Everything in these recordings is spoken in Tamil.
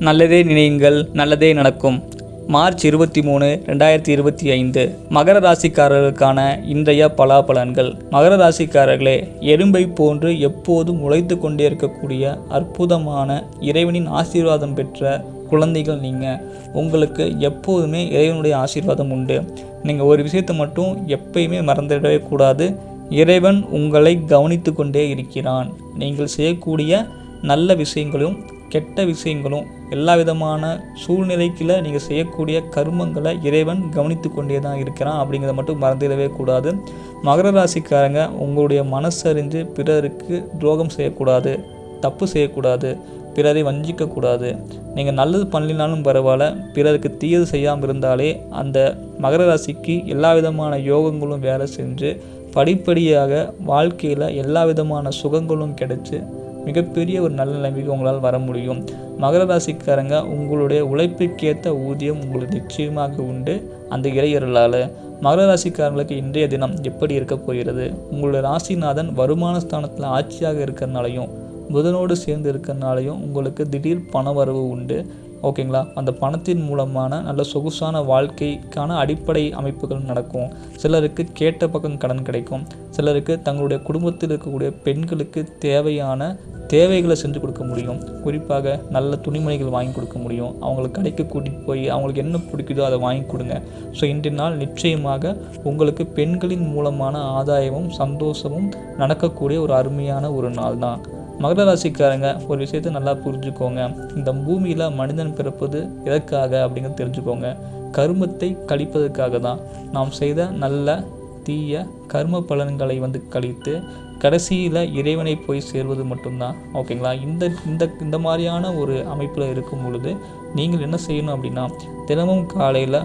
நல்லதே நினையுங்கள் நல்லதே நடக்கும். மார்ச் இருபத்தி மூணு ரெண்டாயிரத்தி இருபத்தி ஐந்து. மகர ராசிக்காரர்களுக்கான இன்றைய பலாபலன்கள். மகர ராசிக்காரர்களே எறும்பை போன்று எப்போதும் உழைத்து கொண்டே இருக்கக்கூடிய அற்புதமான இறைவனின் ஆசீர்வாதம் பெற்ற குழந்தைகள் நீங்கள் உங்களுக்கு எப்போதுமே இறைவனுடைய ஆசீர்வாதம் உண்டு. நீங்கள் ஒரு விஷயத்தை மட்டும் எப்பயுமே மறந்துடவே கூடாது. இறைவன் உங்களை கவனித்து கொண்டே இருக்கிறான். நீங்கள் செய்யக்கூடிய நல்ல விஷயங்களும் கெட்ட விஷயங்களும் எல்லா விதமான சூழ்நிலைக்குள்ள நீங்கள் செய்யக்கூடிய கர்மங்களை இறைவன் கவனித்து கொண்டே தான் இருக்கிறான் அப்படிங்கிறத மட்டும் மறந்துடவே கூடாது. மகர ராசிக்காரங்க உங்களுடைய மனசறிஞ்சு பிறருக்கு துரோகம் செய்யக்கூடாது தப்பு செய்யக்கூடாது பிறரை வஞ்சிக்கக்கூடாது நீங்கள் நல்லது பண்ணலினாலும் பரவாயில்ல பிறருக்கு தீயது செய்யாமல் இருந்தாலே அந்த மகர ராசிக்கு எல்லா விதமான யோகங்களும் வேலை செஞ்சு படிப்படியாக வாழ்க்கையில் எல்லா விதமான சுகங்களும் கிடைச்சி மிகப்பெரிய ஒரு நல்ல நிலைமைக்கு உங்களால் வர முடியும். மகர ராசிக்காரங்க உங்களுடைய உழைப்புக்கேற்ற ஊதியம் உங்களுக்கு நிச்சயமாக உண்டு. அந்த இறையர்களால் மகர ராசிக்காரங்களுக்கு இன்றைய தினம் எப்படி இருக்க போகிறது? உங்களுடைய ராசிநாதன் வருமான ஸ்தானத்தில் ஆட்சியாக இருக்கிறனாலையும் புதனோடு சேர்ந்து இருக்கிறனாலையும் உங்களுக்கு திடீர் பண வரவு உண்டு. ஓகேங்களா? அந்த பணத்தின் மூலமான நல்ல சொகுசான வாழ்க்கைக்கான அடிப்படை அமைப்புகள் நடக்கும். சிலருக்கு கேட்ட பக்கம் கடன் கிடைக்கும். சிலருக்கு தங்களுடைய குடும்பத்தில் இருக்கக்கூடிய பெண்களுக்கு தேவையான தேவைகளை செஞ்சு கொடுக்க முடியும். குறிப்பாக நல்ல துணிமணிகள் வாங்கி கொடுக்க முடியும். அவங்களுக்கு கடைக்கு கூட்டிகிட்டு போய் அவங்களுக்கு என்ன பிடிக்குதோ அதை வாங்கி கொடுங்க. ஸோ இன்றைய நாள் நிச்சயமாக உங்களுக்கு பெண்களின் மூலமான ஆதாயமும் சந்தோஷமும் நடக்கக்கூடிய ஒரு அருமையான ஒரு நாள் தான். மகர ராசிக்காரங்க ஒரு விஷயத்தை நல்லா புரிஞ்சுக்கோங்க. இந்த பூமியில் மனிதன் பிறப்பது எதற்காக அப்படிங்கிறத தெரிஞ்சுக்கோங்க. கருமத்தை கழிப்பதற்காக தான். நாம் செய்த நல்ல தீய கர்ம பலன்களை வந்து கழித்து கடைசியில் இறைவனை போய் சேர்வது மட்டும்தான். ஓகேங்களா இந்த இந்த இந்த மாதிரியான ஒரு அமைப்பில் இருக்கும் பொழுது நீங்கள் என்ன செய்யணும் அப்படின்னா தினமும் காலையில்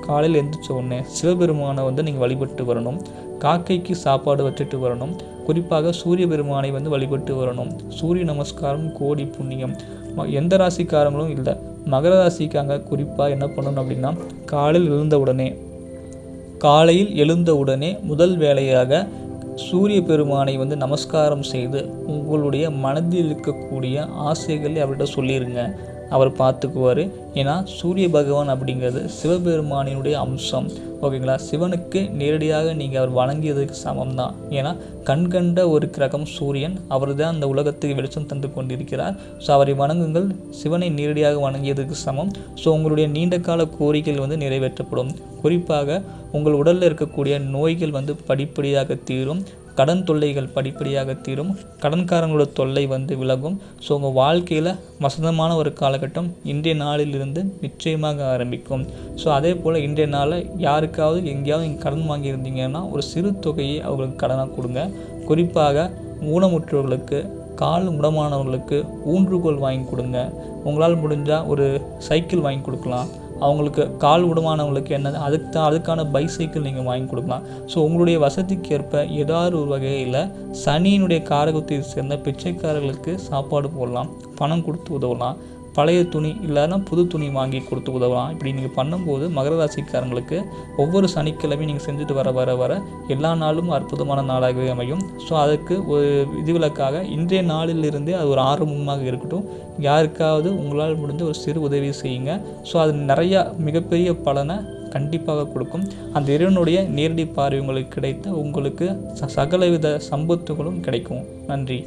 காலையில் எழுந்திரிச்ச உடனே சிவபெருமானை வந்து நீங்கள் வழிபட்டு வரணும். காக்கைக்கு சாப்பாடு வச்சுட்டு வரணும். குறிப்பாக சூரிய பெருமானை வந்து வழிபட்டு வரணும். சூரிய நமஸ்காரம் கோடி புண்ணியம். ம- எந்த ராசிக்காரங்களும் இல்லை. மகர ராசிக்காங்க குறிப்பாக என்ன பண்ணணும் அப்படின்னா காலையில் எழுந்த உடனே காலையில் எழுந்தவுடனே முதல் வேலையாக சூரிய பெருமானை வந்து நமஸ்காரம் செய்து உங்களுடைய மனதில் இருக்கக்கூடிய ஆசைகளை அவர்கிட்ட சொல்லிடுங்க அவர் பார்த்துக்குவார். ஏன்னா சூரிய பகவான் அப்படிங்கிறது சிவபெருமானினுடைய அம்சம். ஓகேங்களா? சிவனுக்கு நேரடியாக நீங்கள் அவர் வழங்கியதுக்கு சமம் தான் ஏன்னா கண்கண்ட ஒரு கிரகம் சூரியன் அவர் தான் அந்த உலகத்துக்கு வெளிச்சம் தந்து கொண்டிருக்கிறார். ஸோ அவரை வணங்குங்கள். சிவனை நேரடியாக வணங்கியதுக்கு சமம். ஸோ உங்களுடைய நீண்ட கால கோரிக்கைகள் வந்து நிறைவேற்றப்படும். குறிப்பாக உங்கள் உடலில் இருக்கக்கூடிய நோய்கள் வந்து படிப்படியாக தீரும். கடன் தொல்லைகள் படிப்படியாக தீரும். கடன்காரங்களோட தொல்லை வந்து விலகும். ஸோ உங்கள் வாழ்க்கையில் வசதமான ஒரு காலகட்டம் இன்றைய நாளிலிருந்து நிச்சயமாக ஆரம்பிக்கும். ஸோ அதே போல் இன்றைய நாளில் யாருக்காவது எங்கேயாவது நீங்கள் கடன் வாங்கியிருந்தீங்கன்னா ஒரு சிறு தொகையை அவங்களுக்கு கடனாக கொடுங்க. குறிப்பாக ஊனமுற்றவர்களுக்கு கால் முடமானவர்களுக்கு ஊன்றுகோல் வாங்கி கொடுங்க. உங்களால் முடிஞ்சால் ஒரு சைக்கிள் வாங்கி கொடுக்கலாம். அவங்களுக்கு கால் உடமானவங்களுக்கு என்ன அதுக்கு தான் அதுக்கான பைசைக்கிள் நீங்கள் வாங்கி கொடுக்கலாம். ஸோ உங்களுடைய வசதிக்கு ஏற்ப ஏதாவது ஒரு வகையில் சனியினுடைய காரகத்தை சேர்ந்த பிச்சைக்காரர்களுக்கு சாப்பாடு போடலாம் பணம் கொடுத்து உதவலாம். பழைய துணி இல்லைன்னா புது துணி வாங்கி கொடுத்து உதவலாம். இப்படி நீங்கள் பண்ணும்போது மகர ராசிக்காரங்களுக்கு ஒவ்வொரு சனிக்கிழமையும் நீங்கள் செஞ்சுட்டு வர வர வர எல்லா நாளும் அற்புதமான நாளாகவே அமையும். ஸோ அதுக்கு ஒரு விதிவிலக்காக இன்றைய நாளிலிருந்தே அது ஒரு ஆர்வமாக இருக்கட்டும். யாருக்காவது உங்களால் முடிஞ்ச ஒரு சிறு உதவி செய்யுங்க. ஸோ அது நிறையா மிகப்பெரிய பலனை கண்டிப்பாக கொடுக்கும். அந்த இறைவனுடைய நேரடி பார்வை உங்களுக்கு கிடைத்த உங்களுக்கு ச- சகலவித சம்பத்துகளும் கிடைக்கும். நன்றி.